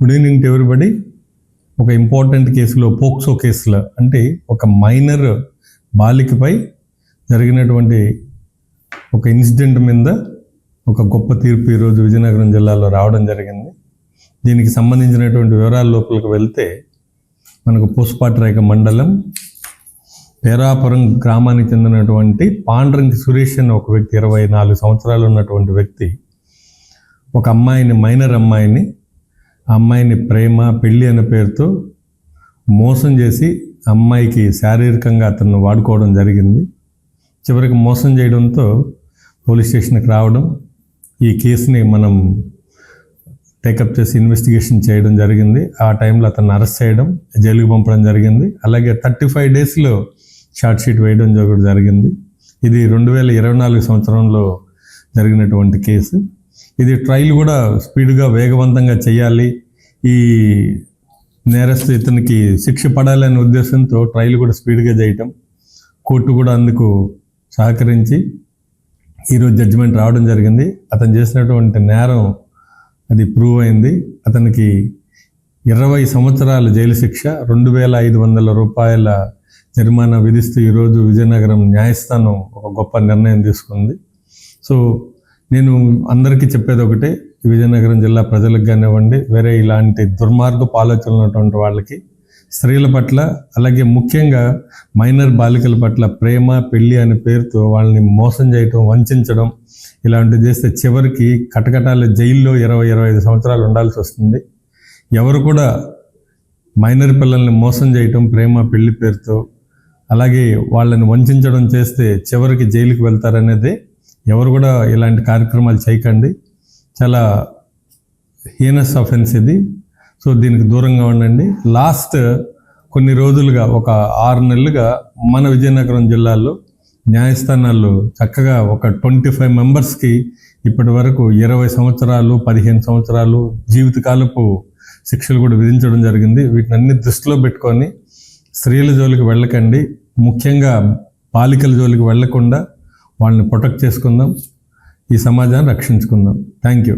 Good evening to everybody ఒక important కేసులో POCSO కేసులో అంటే ఒక మైనర్ బాలికపై జరిగినటువంటి ఒక ఇన్సిడెంట్ మీద ఒక గొప్ప తీర్పు ఈరోజు విజయనగరం జిల్లాలో రావడం జరిగింది. దీనికి సంబంధించినటువంటి వివరాల లోపలికి వెళ్తే మనకు పూసపాటిరేఖ మండలం పేరాపురం గ్రామానికి చెందినటువంటి పాండ్రంకి సురేష్ అనే ఒక వ్యక్తి ఇరవై నాలుగు సంవత్సరాలు ఉన్నటువంటి వ్యక్తి ఒక అమ్మాయిని మైనర్ అమ్మాయిని అమ్మాయిని ప్రేమ పెళ్ళి అనే పేరుతో మోసం చేసి అమ్మాయికి శారీరకంగా అతను వాడుకోవడం జరిగింది. చివరికి మోసం చేయడంతో పోలీస్ స్టేషన్కి రావడం ఈ కేసుని మనం టేకప్ చేసి ఇన్వెస్టిగేషన్ చేయడం జరిగింది. ఆ టైంలో అతన్ని అరెస్ట్ చేయడం జైలుకి పంపడం జరిగింది. అలాగే థర్టీ ఫైవ్ డేస్లో షార్ట్ షీట్ వేయడం కూడా జరిగింది ఇది రెండు వేల ఇరవై నాలుగు సంవత్సరంలో జరిగినటువంటి కేసు. ఇది ట్రయల్ కూడా స్పీడ్గా వేగవంతంగా చేయాలి. ఈ నేరస్తు ఇతనికి శిక్ష పడాలనే ఉద్దేశంతో ట్రయల్ కూడా స్పీడ్గా చేయటం. కోర్టు కూడా అందుకు సహకరించి ఈరోజు జడ్జిమెంట్ రావడం జరిగింది. అతను చేసినటువంటి నేరం అది ప్రూవ్ అయింది. అతనికి ఇరవై సంవత్సరాల జైలు శిక్ష రెండు వేల ఐదు వందల రూపాయల జరిమానా విధిస్తూ ఈరోజు విజయనగరం న్యాయస్థానం ఒక గొప్ప నిర్ణయం తీసుకుంది. సో నేను అందరికీ చెప్పేది ఒకటే విజయనగరం జిల్లా ప్రజలకు కానివ్వండి వేరే ఇలాంటి దుర్మార్గపు ఆలోచనలు ఉన్నటువంటి వాళ్ళకి స్త్రీల పట్ల అలాగే ముఖ్యంగా మైనర్ బాలికల పట్ల ప్రేమ పెళ్ళి అనే పేరుతో వాళ్ళని మోసం చేయటం వంచడం ఇలాంటివి చేస్తే చివరికి కటకటాల జైల్లో ఇరవై ఇరవై ఐదు సంవత్సరాలు ఉండాల్సి వస్తుంది. ఎవరు కూడా మైనర్ పిల్లల్ని మోసం చేయటం ప్రేమ పెళ్ళి పేరుతో అలాగే వాళ్ళని వంచడం చేస్తే చివరికి జైలుకి వెళ్తారనేదే ఎవరు కూడా ఇలాంటి కార్యక్రమాలు చేయకండి. చాలా హీనస్ అఫెన్స్ ఇది. సో దీనికి దూరంగా ఉండండి. లాస్ట్ కొన్ని రోజులుగా ఒక ఆరు నెలలుగా మన విజయనగరం జిల్లాలో న్యాయస్థానాలు చక్కగా ఒక ట్వంటీ ఫైవ్ మెంబర్స్కి ఇప్పటి వరకు ఇరవై సంవత్సరాలు పదిహేను సంవత్సరాలు జీవితకాలపు శిక్షలు కూడా విధించడం జరిగింది. వీటిని అన్ని దృష్టిలో పెట్టుకొని స్త్రీల జోలికి వెళ్ళకండి. ముఖ్యంగా బాలికల జోలికి వెళ్ళకుండా వాళ్ళని ప్రొటెక్ట్ చేసుకుందాం. ఈ సమాజాన్ని రక్షించుకుందాం. Thank you